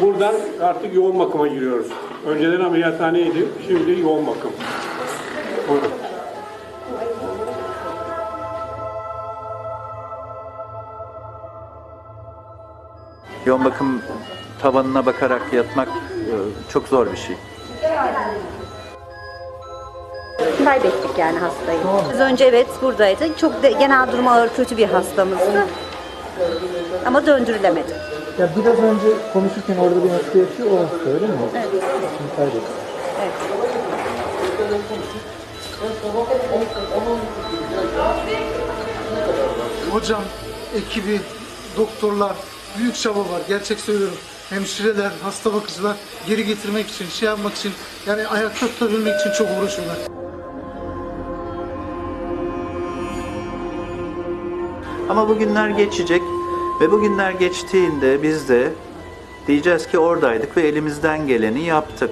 Buradan artık yoğun bakıma giriyoruz. Önceden ameliyathaneydi, şimdi yoğun bakım. Buyurun. Yoğun bakım tavanına bakarak yatmak e, çok zor bir şey. Kaybettik yani hastayı. Az önce evet buradaydı. Çok de, genel durumu ağır kötü bir hastamızdı. Ama döndürülemedi. Ya biraz önce konuşurken orada bir hasta yatıyor, o hasta öyle mi? Evet. Şimdi kaybettim. Evet. Hocam, ekibi, doktorlar, büyük çaba var. Gerçek söylüyorum. Hemşireler, hasta bakıcılar geri getirmek için, şey yapmak için, yani ayakta tutabilmek için çok uğraşıyorlar. Ama bu günler geçecek ve bu günler geçtiğinde biz de diyeceğiz ki oradaydık ve elimizden geleni yaptık.